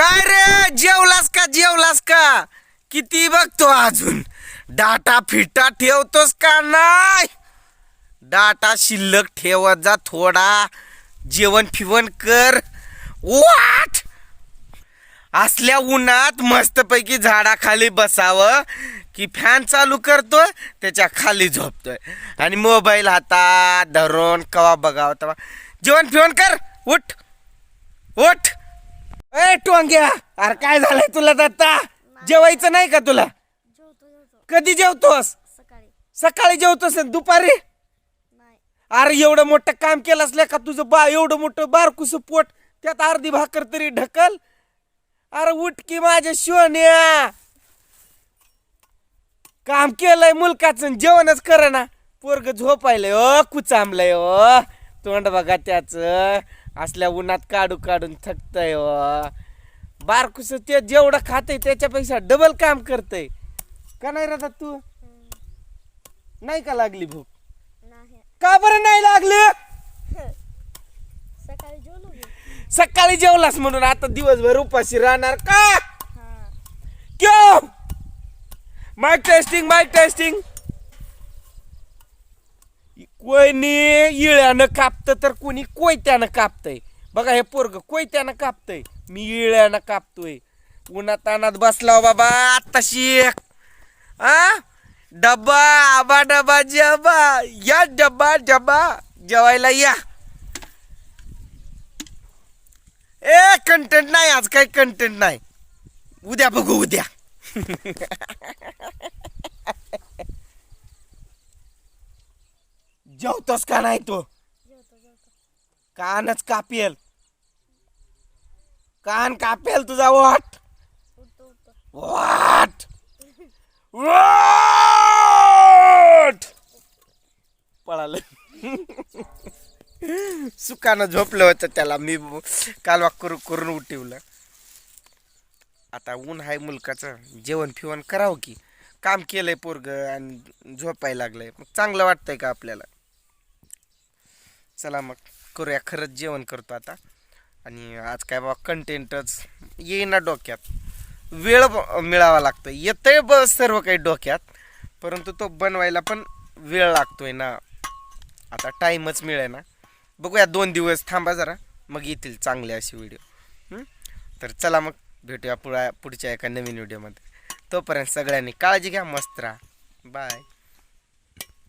काय रे? जेवलास का? जेवलास का? किती बघतो अजून? डाटा फिटा ठेवतोस का नाही? डाटा शिल्लक ठेवत जा थोडा. जेवण फिवण कर. वाट! असल्या उन्हात मस्तपैकी झाडाखाली बसावं की फॅन चालू करतोय त्याच्याखाली झोपतोय. आणि मोबाईल हातात धरून कवा बघावं तेव्हा. जेवण फिवण कर. उठ. उठ. ए टोंग्या अरे काय झालंय तुला दत्ता जेवायचं नाही का तुला? जेवतो जेवतो कधी जेवतोस? सकाळी सकाळी जेवतोस आणि दुपारी? नाही अरे एवढं मोठं काम केलं असल्या का तुझं बा एवढं मोठं बारकुस पोट त्यात अर्धी भाकर तरी ढकल. अरे उठकी माझ्या शिवण्या. काम केलंय मुलकाचं जेवणच कर ना पोरग झोपायलंय ओ कुचांबलंय ओ. तोंड बघा त्याच. असल्या उन्हात काढू काढून थकतय ओ बारकुस ते जेवढं खातय त्याच्यापेक्षा डबल काम करतय. का नाही राहतात तू? नाही का लागली भूक? नाही. का बरं नाही लागली? सकाळी जेवलो मी. सकाळी जेवलास म्हणून आता दिवसभर उपाशी राहणार का? हा. क्यो? माईक टेस्टिंग माईक टेस्टिंग कोणी इळ्यानं कापतं तर कोणी कोयत्यानं कापतंय. बघा हे पोरग कोयत्यानं कापतंय. मी इळ्यानं कापतोय. उन्हातानात बसला हो बाबा बाबा शेक आ? डब्बा आबा डबा जबा. या डब्बा डब्बा. जेवायला या. ए कंटेंट नाही आज काही कंटेंट नाही. उद्या बघू उद्या. जेवतोस का नाही तो? कानच कापेल. कान कापेल तुझा वाट. वाट. वाट. पळालं. सुकानं झोपलं होतं त्याला. मी कालवा करू करून उठवलं. आता ऊन आहे मुलकाचं. जेवण फिवण करावं की? काम केलंय पोरग आणि झोपायला लागलंय. मग चांगलं वाटतंय का आपल्याला? चला मग करूया. खरंच जेवण करतो आता. आणि आज काय बाबा कंटेंटच येईना डोक्यात. वेळ ब- मिळावा लागतो येतंय ब सर्व काही डोक्यात. परंतु तो बनवायला पण वेळ लागतोय ना. आता टाईमच मिळेना. बघूया दोन दिवस थांबा जरा. मग येतील चांगले असे व्हिडिओ तर चला मग भेटूया पुढा पुढच्या एका नवीन व्हिडिओमध्ये तोपर्यंत सगळ्यांनी काळजी घ्या मस्त राहा. बाय